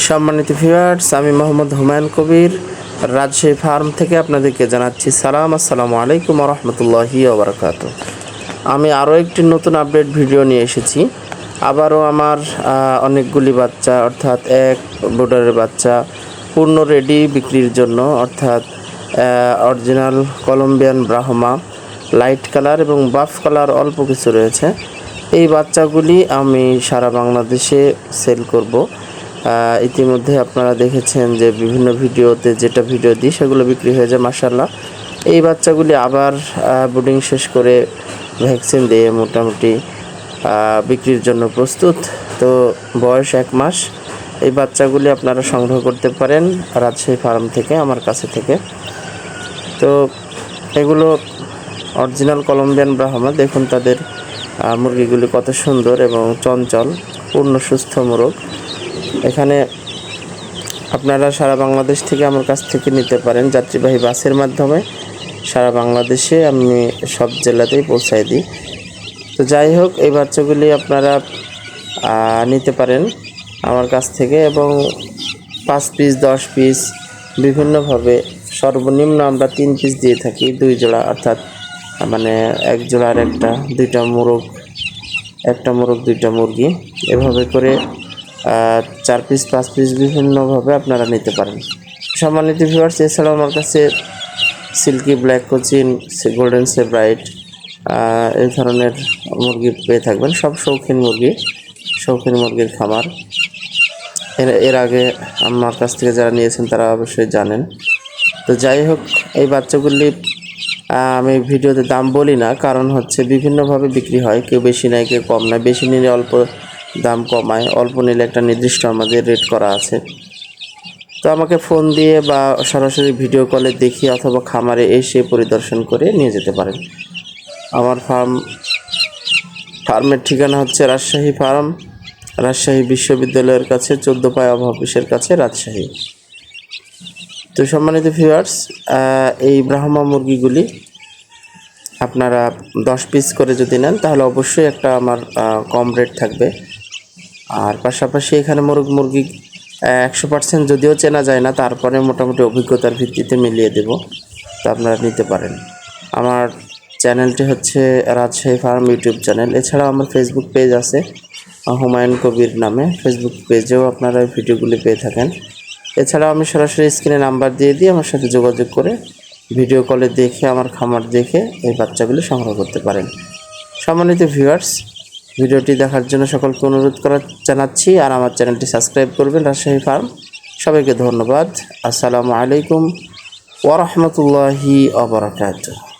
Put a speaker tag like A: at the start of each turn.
A: সম্মানিত ভিউয়ার্স আমি মোহাম্মদ হুমায়ুন কবির, রাজশাহী ফার্ম থেকে আপনাদেরকে জানাচ্ছি সালাম, আসসালামু আলাইকুম রহমতুল্লাহি ওবরাকাত আমি আরও একটি নতুন আপডেট ভিডিও নিয়ে এসেছি। আবারও আমার অনেকগুলি বাচ্চা, অর্থাৎ এক বোর্ডারের বাচ্চা পূর্ণ রেডি বিক্রির জন্য, অর্থাৎ original Colombian Brahma light colour এবং বাফ কালার অল্প কিছু রয়েছে। এই বাচ্চাগুলি আমি সারা বাংলাদেশে সেল করব। ইতিমধ্যে আপনারা দেখেছেন যে বিভিন্ন ভিডিওতে যেটা ভিডিও দিই সেগুলো বিক্রি হয়ে যায় মাসাল্লাহ এই বাচ্চাগুলি আবার বুডিং শেষ করে ভ্যাকসিন দিয়ে মোটামুটি বিক্রির জন্য প্রস্তুত। তো বয়স এক মাস। এই বাচ্চাগুলি আপনারা সংগ্রহ করতে পারেন রাজশাহী ফার্ম থেকে, আমার কাছে থেকে। তো এগুলো অরিজিনাল কলম্বিয়ান ব্রাহ্মা। দেখুন তাদের মুরগিগুলি কত সুন্দর এবং চঞ্চল, পূর্ণ সুস্থ মোরগ। এখানে আপনারা সারা বাংলাদেশ থেকে আমার কাছ থেকে নিতে পারেন যাত্রীবাহী বাসের মাধ্যমে। সারা বাংলাদেশে আমি সব জেলাতেই পৌঁছায় দিই। তো যাই হোক, এই বাচ্চাগুলি আপনারা নিতে পারেন আমার কাছ থেকে এবং পাঁচ পিস, দশ পিস বিভিন্নভাবে সর্বনিম্ন আমরা তিন পিস দিয়ে থাকি দুই জোড়া, অর্থাৎ মানে এক জোড়া আর একটা, দুইটা মোরগ, একটা মোরগ, দুইটা মুরগি। এভাবে করে চার পিস পাঁচ পিস বিভিন্নভাবে আপনারা নিতে পারেন। সম্মানিত ভিউয়ার্স এছাড়াও আমার কাছে silky black Cochin golden bright এই ধরনের মুরগি পেয়ে থাকবেন। সব শৌখিন মুরগি, শৌখিন মুরগির খামার। এর এর আগে আমার কাছ থেকে যারা নিয়েছেন, তারা অবশ্যই জানেন। তো যাই হোক, এই বাচ্চাগুলি আমি ভিডিওতে দাম বলি না, কারণ হচ্ছে বিভিন্নভাবে বিক্রি হয়। কেউ বেশি নেয়, কেউ কম নেয়। বেশি নিলে অল্প দাম কমায়, অল্প নিলে একটা নির্দিষ্ট আমাদের রেট করা আছে। তো আমাকে ফোন দিয়ে বা সরাসরি ভিডিও কলে দেখিয়ে অথবা খামারে এসে পরিদর্শন করে নিয়ে যেতে পারেন। আমার ফার্ম ফার্মের ঠিকানা হচ্ছে রাজশাহী ফার্ম রাজশাহী বিশ্ববিদ্যালয়ের কাছে চোদ্দ পায় অভাব অফিসের কাছে রাজশাহী। তো সম্মানিত ভিউয়ার্স এই ব্রাহ্মা মুরগিগুলি আপনারা দশ পিস করে যদি নেন, তাহলে অবশ্যই একটা আমার কম রেট থাকবে। আর পাশাপাশি এখানে মুরগ মুরগি একশো পার্সেন্ট যদিও চেনা যায় না, তারপরে মোটামুটি অভিজ্ঞতার ভিত্তিতে মিলিয়ে দেব। তো আপনারা নিতে পারেন। আমার চ্যানেলটি হচ্ছে রাজশাহী ফার্ম ইউটিউব চ্যানেল। এছাড়াও আমার ফেসবুক পেজ আছে, হুমায়ুন কবির নামে। ফেসবুক পেজেও আপনারা ভিডিওগুলি পেয়ে থাকেন। এছাড়াও আমি সরাসরি স্ক্রিনে নাম্বার দিয়ে দিয়ে আমার সাথে যোগাযোগ করে ভিডিও কলে দেখে, আমার খামার দেখে এই বাচ্চাগুলি সংগ্রহ করতে পারেন। সম্মানিত ভিউয়ার্স ভিডিওটি দেখার জন্য সকলকে অনুরোধ করা জানাচ্ছি আর আমার চ্যানেলটি সাবস্ক্রাইব করবেন রাজশাহী ফার্ম। সবাইকে ধন্যবাদ। আসসালামু আলাইকুম ওরহমতুল্লাহি আবরাকাতুহ